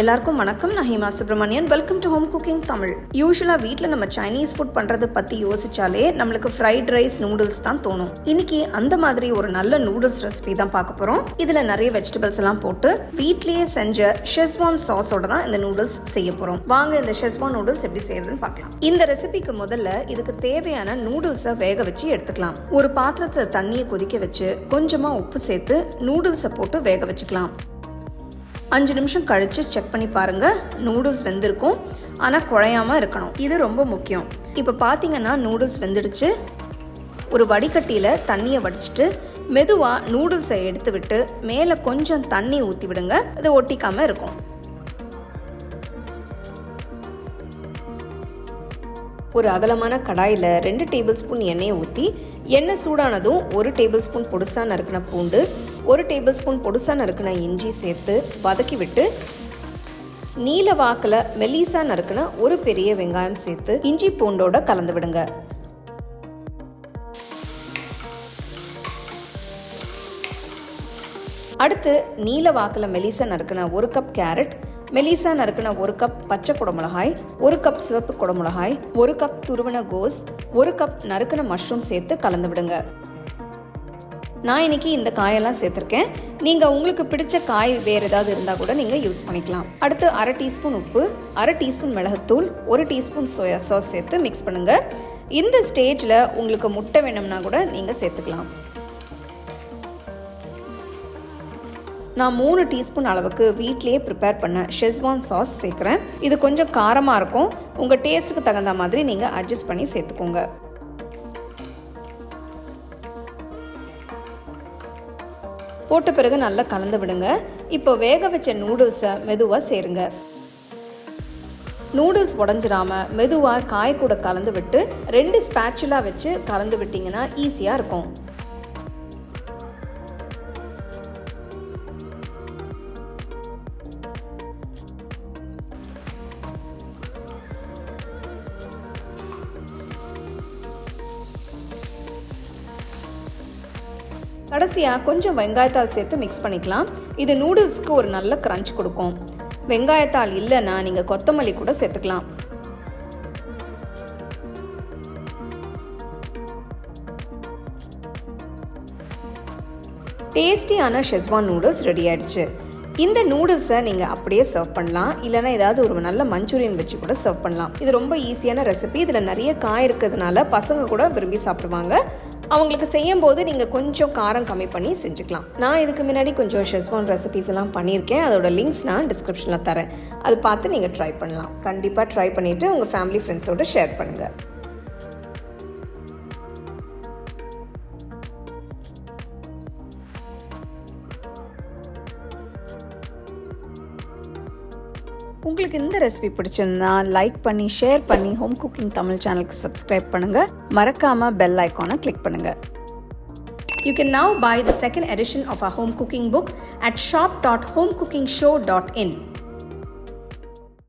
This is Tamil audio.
எல்லாருக்கும் வணக்கம். நான் Hema Subramanian welcome to home cooking Tamil யூஸ்வலாக வீட்டில் நம்ம சைனீஸ் ஃபுட் பண்ணுறது பற்றி யோசிச்சாலே நம்மளுக்கு ஃப்ரைட் ரைஸ் நூடுல்ஸ் தான் தோணும். இன்னைக்கு அந்த மாதிரி ஒரு நல்ல நூடுல்ஸ் ரெசிபி தான் பார்க்க போகிறோம் இதில் நிறைய வெஜிடபிள்ஸ் எல்லாம் போட்டு வீட்லேயே செஞ்ச ஷெஸ்வான் சாஸோட தான் இந்த நூடுல்ஸ் செய்ய போகிறோம் வாங்க இந்த ஷெஸ்வான் நூடுல்ஸ் எப்படி செய்யறதுன்னு பார்க்கலாம். இந்த ரெசிபிக்கு முதல்ல இதுக்கு தேவையான நூடுல்ஸை வேக வச்சு எடுத்துக்கலாம். ஒரு பாத்திரத்தில் தண்ணியை கொதிக்க வச்சு கொஞ்சமாக உப்பு சேர்த்து நூடுல்ஸை போட்டு வேக வச்சுக்கலாம். அஞ்சு நிமிஷம் கழித்து செக் பண்ணி பாருங்கள் நூடுல்ஸ் வெந்திருக்கும். ஆனால் குழையாமல் இருக்கணும். இது ரொம்ப முக்கியம். இப்போ பார்த்தீங்கன்னா நூடுல்ஸ் வெந்துடுச்சு. ஒரு வடிகட்டியில் தண்ணியை வடிச்சிட்டு மெதுவாக நூடுல்ஸை எடுத்து விட்டு மேலே கொஞ்சம் தண்ணி ஊற்றி விடுங்க இது ஒட்டிக்காமல் இருக்கும். ஒரு அகலமான கடாயில் ரெண்டு டேபிள் ஸ்பூன் எண்ணெயை ஊற்றி எண்ணெய் சூடானதும் ஒரு டேபிள் ஸ்பூன் பொடுசாக நறுக்கின பூண்டு ஒரு டேபிள் ஸ்பூன் பொடுசாக நறுக்கின இஞ்சி சேர்த்து வதக்கி விட்டு நீல வாக்கில் மெலிசா நறுக்கின ஒரு பெரிய வெங்காயம் சேர்த்து இஞ்சி பூண்டோட கலந்து விடுங்க. அடுத்து நீல வாக்கில் மெலிசா நறுக்கின ஒரு கப் கேரட் மெலிசா நறுக்கின ஒரு கப் பச்சை குடமிளகாய் ஒரு கப் சிவப்பு குடமிளகாய் ஒரு கப் துருவன கோஸ் ஒரு கப் நறுக்கின மஷ்ரூம் சேர்த்து கலந்து விடுங்க. நான் இன்னைக்கு இந்த காயெல்லாம் சேர்த்துருக்கேன். நீங்கள் உங்களுக்கு பிடிச்ச காய் வேறு ஏதாவது இருந்தால் கூட நீங்கள் யூஸ் பண்ணிக்கலாம். அடுத்து அரை டீஸ்பூன் உப்பு அரை டீஸ்பூன் மிளகுத்தூள் ஒரு டீஸ்பூன் சோயா சாஸ் சேர்த்து மிக்ஸ் பண்ணுங்கள் இந்த ஸ்டேஜில் உங்களுக்கு முட்டை வேணும்னா கூட நீங்கள் சேர்த்துக்கலாம். நான் மூணு டீஸ்பூன் அளவுக்கு வீட்லேயே ப்ரிப்பேர் பண்ண ஷெஸ்வான் சாஸ் சேர்க்குறேன். இது கொஞ்சம் காரமாக இருக்கும். உங்கள் டேஸ்ட்டுக்கு தகுந்த மாதிரி நீங்கள் அட்ஜஸ்ட் பண்ணி சேர்த்துக்கோங்க. போட்ட பிறகு நல்லா கலந்து விடுங்க. இப்போ வேக வச்ச நூடுல்ஸை மெதுவாக சேருங்க. நூடுல்ஸ் உடஞ்சிராம மெதுவாக காய் கூட கலந்து விட்டு ரெண்டு ஸ்பேச்சுலா வச்சு கலந்து விட்டிங்கன்னா ஈஸியாக இருக்கும். கடைசியாக கொஞ்சம் வெங்காயத்தால் சேர்த்து மிக்ஸ் பண்ணிக்கலாம். இது நூடுல்ஸ்க்கு ஒரு நல்ல க்ரன்ச் கொடுக்கும். வெங்காயத்தால் இல்லைன்னா நீங்கள் கொத்தமல்லி கூட சேர்த்துக்கலாம். டேஸ்டியான ஷெஸ்வான் நூடுல்ஸ் ரெடி ஆயிடுச்சு. இந்த நூடுல்ஸை நீங்கள் அப்படியே சர்வ் பண்ணலாம். இல்லைனா ஏதாவது ஒரு நல்ல மஞ்சூரியன் வச்சு கூட சர்வ் பண்ணலாம். இது ரொம்ப ஈஸியான ரெசிபி இதில் நிறைய காய் இருக்கிறதுனால பசங்க கூட விரும்பி சாப்பிடுவாங்க. அவங்களுக்கு செய்யும் போது நீங்கள் கொஞ்சம் காரம் கம்மி பண்ணி செஞ்சுக்கலாம். நான் இதுக்கு முன்னாடி கொஞ்சம் ஷெஸ்வான் ரெசிபிஸ் எல்லாம் பண்ணியிருக்கேன். அதோட லிங்க்ஸ் நான் டிஸ்கிரிப்ஷனில் தரேன். அது பார்த்து நீங்கள் ட்ரை பண்ணலாம். கண்டிப்பாக ட்ரை பண்ணிவிட்டு உங்கள் ஃபேமிலி ஃப்ரெண்ட்ஸோட ஷேர் பண்ணுங்கள் உங்களுக்கு இந்த ரெசிபி பிடிச்சிருந்தா லைக் பண்ணி ஷேர் பண்ணி ஹோம் குக்கிங் தமிழ் சேனலுக்கு சப்ஸ்கிரைப் பண்ணுங்க மறக்காம பெல் ஐக்கானை கிளிக் பண்ணுங்க You can now buy the second edition of our home cooking book at shop.homecookingshow.in.